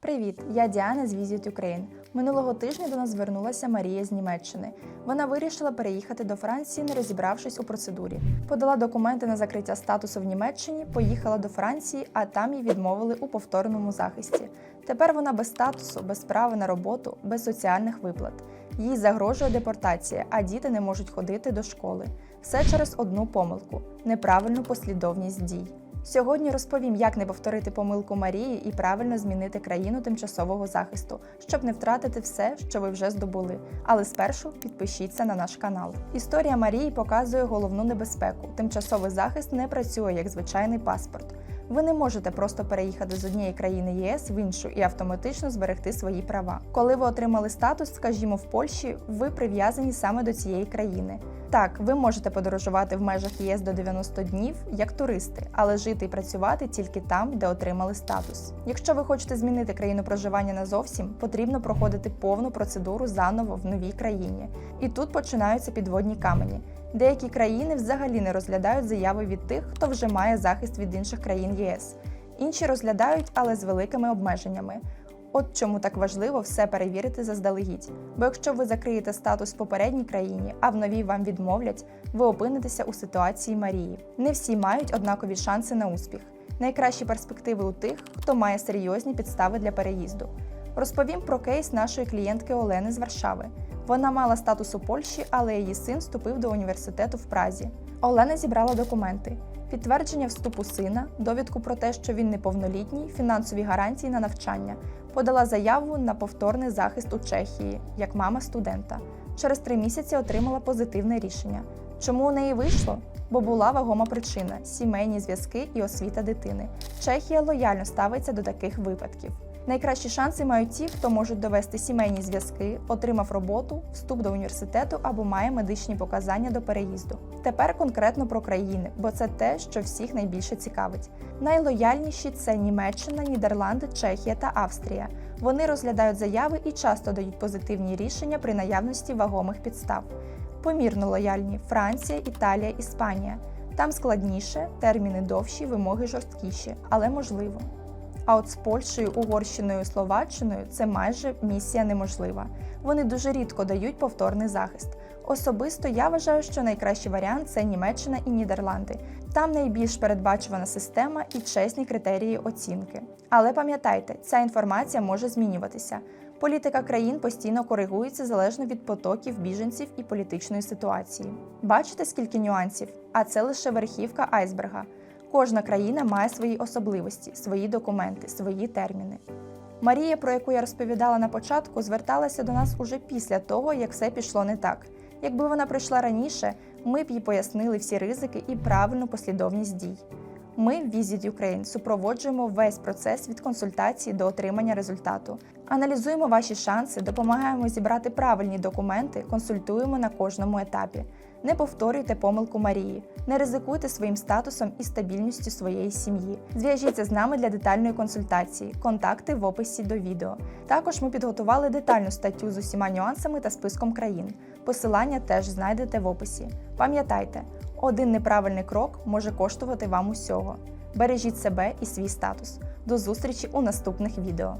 Привіт, я Діана з Visit Ukraine. Минулого тижня до нас звернулася Марія з Німеччини. Вона вирішила переїхати до Франції, не розібравшись у процедурі. Подала документи на закриття статусу в Німеччині, поїхала до Франції, а там їй відмовили у повторному захисті. Тепер вона без статусу, без права на роботу, без соціальних виплат. Їй загрожує депортація, а діти не можуть ходити до школи. Все через одну помилку неправильну послідовність дій. Сьогодні розповім, як не повторити помилку Марії і правильно змінити країну тимчасового захисту, щоб не втратити все, що ви вже здобули. Але спершу підпишіться на наш канал. Історія Марії показує головну небезпеку. Тимчасовий захист не працює як звичайний паспорт. Ви не можете просто переїхати з однієї країни ЄС в іншу і автоматично зберегти свої права. Коли ви отримали статус, скажімо, в Польщі, ви прив'язані саме до цієї країни. Так, ви можете подорожувати в межах ЄС до 90 днів як туристи, але жити і працювати тільки там, де отримали статус. Якщо ви хочете змінити країну проживання назовсім, потрібно проходити повну процедуру заново в новій країні. І тут починаються підводні камені. Деякі країни взагалі не розглядають заяви від тих, хто вже має захист від інших країн ЄС. Інші розглядають, але з великими обмеженнями. От чому так важливо все перевірити заздалегідь. Бо якщо ви закриєте статус в попередній країні, а в новій вам відмовлять, ви опинитеся у ситуації Марії. Не всі мають однакові шанси на успіх. Найкращі перспективи у тих, хто має серйозні підстави для переїзду. Розповім про кейс нашої клієнтки Олени з Варшави. Вона мала статус у Польщі, але її син вступив до університету в Празі. Олена зібрала документи: підтвердження вступу сина, довідку про те, що він неповнолітній, фінансові гарантії на навчання. Подала заяву на повторний захист у Чехії як мама студента. Через три місяці отримала позитивне рішення. Чому у неї вийшло? Бо була вагома причина сімейні зв'язки і освіта дитини. Чехія лояльно ставиться до таких випадків. Найкращі шанси мають ті, хто можуть довести сімейні зв'язки, отримав роботу, вступ до університету або має медичні показання до переїзду. Тепер конкретно про країни, бо це те, що всіх найбільше цікавить. Найлояльніші це Німеччина, Нідерланди, Чехія та Австрія. Вони розглядають заяви і часто дають позитивні рішення при наявності вагомих підстав. Помірно лояльні Франція, Італія, Іспанія. Там складніше, терміни довші, вимоги жорсткіші, але можливо. А от з Польщею, Угорщиною, Словаччиною це майже місія неможлива. Вони дуже рідко дають повторний захист. Особисто я вважаю, що найкращий варіант це Німеччина і Нідерланди. Там найбільш передбачувана система і чесні критерії оцінки. Але пам'ятайте, ця інформація може змінюватися. Політика країн постійно коригується залежно від потоків біженців і політичної ситуації. Бачите, скільки нюансів? А це лише верхівка айсберга. Кожна країна має свої особливості, свої документи, свої терміни. Марія, про яку я розповідала на початку, зверталася до нас уже після того, як все пішло не так. Якби вона прийшла раніше, ми б їй пояснили всі ризики і правильну послідовність дій. Ми в Visit Ukraine супроводжуємо весь процес від консультації до отримання результату. Аналізуємо ваші шанси, допомагаємо зібрати правильні документи, консультуємо на кожному етапі. Не повторюйте помилку Марії, не ризикуйте своїм статусом і стабільністю своєї сім'ї. Зв'яжіться з нами для детальної консультації. Контакти в описі до відео. Також ми підготували детальну статтю з усіма нюансами та списком країн. Посилання теж знайдете в описі. Пам'ятайте, один неправильний крок може коштувати вам усього. Бережіть себе і свій статус. До зустрічі у наступних відео.